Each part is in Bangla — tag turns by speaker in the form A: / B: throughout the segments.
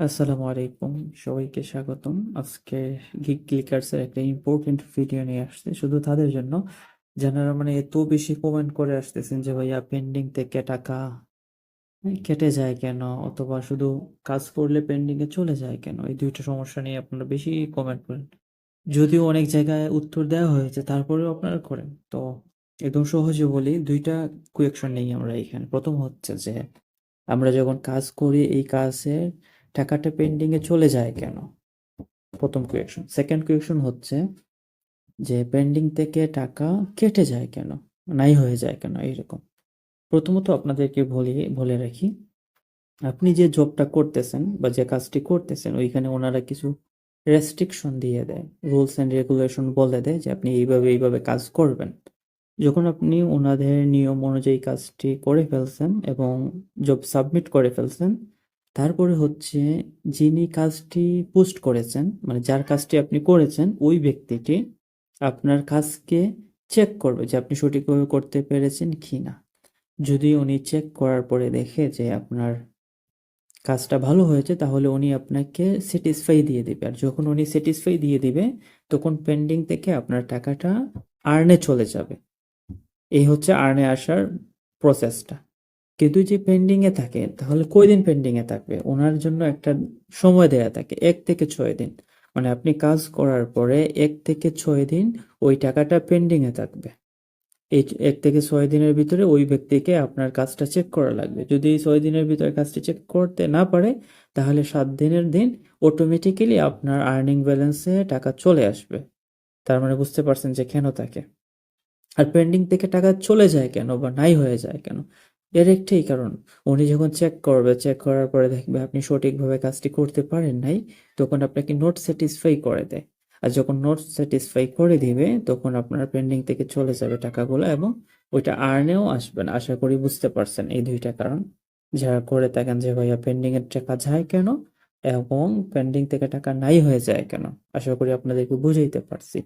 A: আসসালামু আলাইকুম। সবাইকে স্বাগতম। আজকে গিগ ক্লিকার্সের একটা ইম্পর্টেন্ট ভিডিও নিয়ে আসছে। শুধু তাদের জন্য, যারা মানে এত বেশি কমেন্ট করে আসতেছেন যে, ভাইয়া পেন্ডিং থেকে টাকা কেটে যায় কেন? অথবা শুধু কাজ করলে পেন্ডিং এ চলে যায় কেন? এই দুইটা সমস্যা নিয়ে আপনারা বেশি কমেন্ট করেন। যদিও অনেক জায়গায় উত্তর দেওয়া হয়েছে, তারপরেও আপনারা করেন। তো একদম সহজে বলি, দুইটা কুয়েকশন নেই আমরা এখানে। প্রথম হচ্ছে যে, আমরা যখন কাজ করি, এই কাজের টাকাটা পেন্ডিং এ চলে যায় কেন? প্রথম কোয়েকশন সেকেন্ড কোয়েকশন হচ্ছে যে পেন্ডিং থেকে টাকা কেটে যায় কেন? নাই হয়ে যায় কেন? এইরকম। প্রথমত আপনাদেরকে বলি, বলে রাখি, আপনি যে জবটা করতেছেন বা যে কাজটি করতেছেন, ওইখানে ওনারা কিছু রেস্ট্রিকশন দিয়ে দেয়। রুলস অ্যান্ড রেগুলেশন বলে দেয় যে আপনি এইভাবে এইভাবে কাজ করবেন। যখন আপনি ওনাদের নিয়ম অনুযায়ী কাজটি করে ফেলছেন এবং জব সাবমিট করে ফেলছেন তারপরে হচ্ছে যিনি কাজটি পোস্ট করেছেন মানে যার কাজটি আপনি করেছেন, ওই ব্যক্তিটি আপনার কাজকে চেক করবে যে আপনি সঠিকভাবে করতে পেরেছেন কি না যদি উনি চেক করার পরে দেখে যে আপনার কাজটা ভালো হয়েছে, তাহলে উনি আপনাকে স্যাটিসফাই দিয়ে দিবে। আর যখন উনি স্যাটিসফাই দিয়ে দিবে, তখন পেন্ডিং থেকে আপনার টাকাটা আর্নে চলে যাবে। এই হচ্ছে আর্নে আসার প্রসেসটা কিন্তু যে পেন্ডিং এ থাকে, তাহলে কয়দিন পেন্ডিং এ থাকবে? ওনার জন্য একটা সময় দেয়া থাকে, এক থেকে ছয় দিন। মানে আপনি কাজ করার পরে এক থেকে ছয় দিন ওই টাকাটা পেন্ডিং এ থাকবে। এই এক থেকে ছয় দিনের ভিতরে ওই ব্যক্তিকে আপনার কাজটা চেক করা লাগবে। যদি ছয় দিনের ভিতরে কাজটি চেক করতে না পারে, তাহলে সাত দিনের দিন অটোমেটিক্যালি আপনার আর্নিং ব্যালেন্সে টাকা চলে আসবে। তার মানে বুঝতে পারছেন যে কেন থাকে। আর পেন্ডিং থেকে টাকা চলে যায় কেন বা নাই হয়ে যায় কেন? এর একটাই কারণ। উনি যখন চেক করবে চেক করার পরে দেখবে আপনি সঠিকভাবে কাজটি করতে পারেন নাই, তখন আপনাকে নোট স্যাটিসফাই করে দেয়। আর যখন নোট স্যাটিসফাই করে দিবে, তখন আপনার পেন্ডিং থেকে চলে যাবে টাকাগুলো এবং ওইটা আর্নেও আসবেন আশা করি বুঝতে পারছেন এই দুইটা কারণ। যারা করে থাকেন যে, ভাইয়া পেন্ডিং এর টাকা যায় কেন? এবং পেন্ডিং থেকে টাকা নাই হয়ে যায় কেন? আশা করি আপনাদেরকে বুঝাইতে পারছি।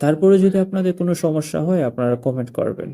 A: তারপরে যদি আপনাদের কোনো সমস্যা হয়, আপনারা কমেন্ট করবেন।